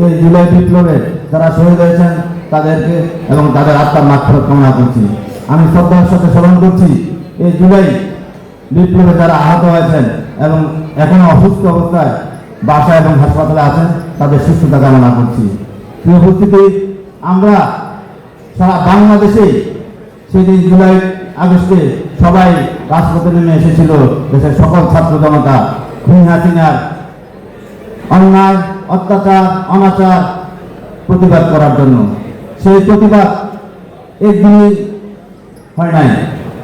এই জুলাই বিপ্লবে যারা শহীদ হয়েছেন তাদেরকে এবং তাদের আত্মার মাত্র কামনা করছি। আমি শ্রদ্ধার সাথে স্মরণ করছি, এই জুলাই বিপ্লবে যারা আহত হয়েছেন এবং এখনও অসুস্থ অবস্থায় বাসা এবং হাসপাতালে আছেন, তাদের সুস্থতা কামনা করছি। প্রিয় উপস্থিতি, আমরা সারা বাংলাদেশে সেদিন জুলাই আগস্টে সবাই রাজপথে নেমে এসেছিল দেশের সকল ছাত্র জনতা, খুনি হাসিনার অন্যায় অত্যাচার, অনাচার প্রতিবাদ করার জন্য। সেই প্রতিবাদ একদিনই হয় নাই।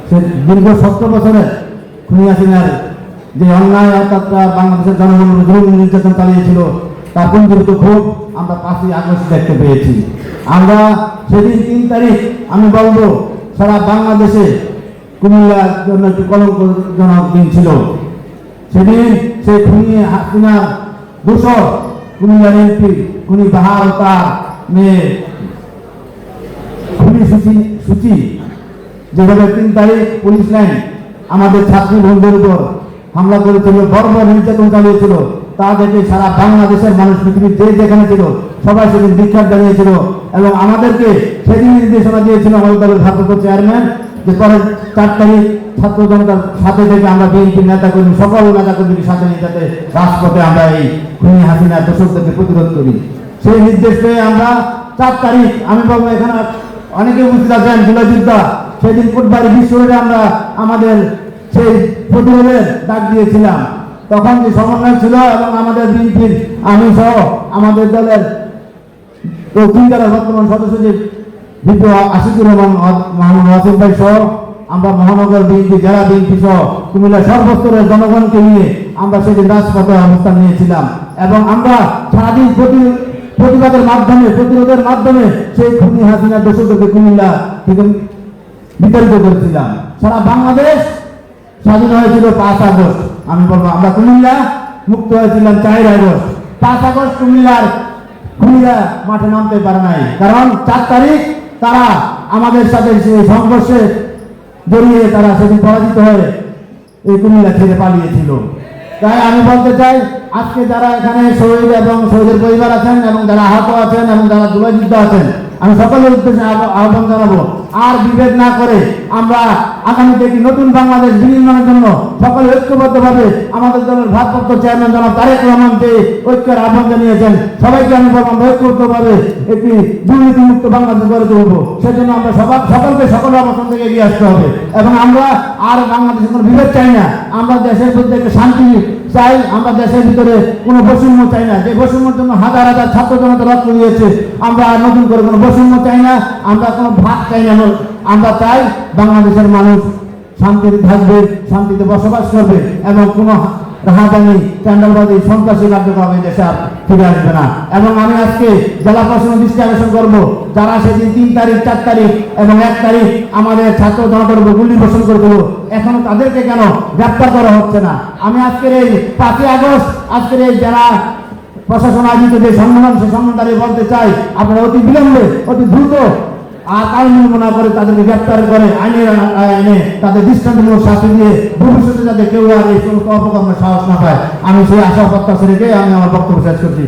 সে দীর্ঘ সত্তর বছরে খুনি যে অন্যায়, অত্যাচার বাংলাদেশের জনগণের জরুরি নির্যাতন চালিয়েছিল, তার পুঞ্জীভূত খুব আমরা পাঁচই আগস্ট দেখতে পেয়েছি। আমরা সেদিন তিন তারিখ আমি বলব, সারা বাংলাদেশে কুমিল্লার জন্য একটি কলঙ্কজনক দিন ছিল। সেদিন সেই খুনি হাসিনার দূষর এমপি তার মেয়ে সূচি সূচি। যেভাবে তিন তারিখ পুলিশ লাইন আমাদের ছাত্রী বন্ধুদের উপর হামলা করেছিল বর্বর নির্যাতন চালিয়েছিল, তা দেখে সারা বাংলাদেশের মানুষ, পৃথিবীর যেখানে ছিল, সবাই সেদিন দীক্ষার জানিয়েছিল এবং আমাদেরকে সেদিন নির্দেশনা দিয়েছিল আমাদের ভারপ্রাপ্ত চেয়ারম্যান যে পরের চার তারিখ ছাত্র জনতার সাথে থেকে আমরা বিএনপির নেতা কর্মী সকল নেতা কর্মীর সাথে নিয়ে যাতে রাজপথে আমরা এই খুনি হাসিনা দোষকদেরকে প্রতিরোধ করি। সেই নির্দেশ পেয়ে আমরা চার তারিখ আমি বলব এখানে অনেকে উপস্থিত আছেন জুলাই যোদ্ধা, সেদিন ফুটবাড়ি বিশ্বরে আমরা আমাদের সেই প্রতিরোধের ডাক দিয়েছিলাম। তখন যে সমন্বয় ছিল এবং আমাদের বিএনপির আমি সহ আমাদের দলের তো কুইন্টার বর্তমান সদস্য যে বিপি আশিকুর রহমান মোহাম্মদ ওয়াসিম ভাই সহ আমরা মহানগর বিএনপি, জেলা বিএনপি সহ কুমিল্লা সর্বস্তরের জনগণকে নিয়ে আমরা সেদিন রাজপথে অবস্থান নিয়েছিলাম। এবং আমরা সারাদিন প্রতি প্রতিবাদের মাধ্যমে, প্রতিরোধের মাধ্যমে সেই খুনি হাসিনা দোষককে কুমিল্লা থেকে করেছিলাম। সারা বাংলাদেশ স্বাধীন হয়েছিল পাঁচ আগস্ট। আমি বলব, আমরা কুমিল্লা মুক্ত হয়েছিলাম চার আগস্ট। পাঁচ আগস্ট কুমিল্লার খুনিরা মাঠে নামতে পারে নাই। কারণ চার তারিখ তারা আমাদের সাথে সেই সংঘর্ষে জড়িয়ে তারা সেদিন পরাজিত হয়ে এই কুমিল্লা ছেড়ে পালিয়েছিল। তাই আমি বলতে চাই, আজকে যারা এখানে শহীদ এবং শহীদের পরিবার আছেন এবং যারা আহত আছেন এবং যারা যুদ্ধ আছেন আমি সকলের উদ্দেশ্যে আহ্বান জানাব, আর বিভেদ না করে আমরা আগামীতে একটি নতুন বাংলাদেশ বিনির্মাণের জন্য সকলে ঐক্যবদ্ধভাবে আমাদের দলের ভারপ্রাপ্ত চেয়ারম্যান জনাব তারেক রহমান যে ঐক্যের আহ্বান জানিয়েছেন। সবাইকে আমি বললাম ঐক্যবদ্ধভাবে একটি দুর্নীতিমুক্ত বাংলাদেশ গড়ে তুলব। সেজন্য আমরা সবার সকলকে সকল অবস্থান থেকে এগিয়ে আসতে হবে। এবং আমরা আর বাংলাদেশের কোনো বিভেদ চাই না। আমরা দেশের মধ্যে একটা শান্তি চাই। আমরা দেশের ভিতরে কোনো বৈষম্য চাই না। যে বৈষম্যের জন্য হাজার হাজার ছাত্র জনতা রক্ত দিয়েছে, আমরা নতুন করে কোনো বৈষম্য চাই না, আমরা কোনো ভাগ চাই না আমরা চাই বাংলাদেশের মানুষ শান্তিতে থাকবে, শান্তিতে বসবাস করবে এবং কোনো রাহাজানি চ্যান্ডালবাদী সন্ত্রাসী কার্যক্রম দেশে আর ফিরে আসবে না। এবং আমি আজকে জেলা প্রশাসন দৃষ্টি আকর্ষণ করব, যারা সেদিন তিন তারিখ, চার তারিখ এবং এক তারিখ আমাদের ছাত্র জনতার উপর গুলি বর্ষণ করে দিল এখনও তাদেরকে কেন গ্রেপ্তার করা হচ্ছে না? আমি আজকের এই পাঁচই আগস্ট, আজকের এই জেলা প্রশাসন আয়োজিত যে সম্মেলন, সে সম্মেলন দাঁড়িয়ে বলতে চাই, আপনারা অতি বিলম্বে, অতি দ্রুত আর কারণ মনে করে তাদেরকে গ্রেপ্তার করে, আইনের, আইনে তাদের দৃষ্টান্তমূলক শাস্তি দিয়ে ভবিষ্যতে যাতে কেউ আর এই সমস্ত অপকর্মের সাহস না পায়। আমি সেই আশা প্রত্যাশা রেখে আমি আমার বক্তব্য শেষ করছি।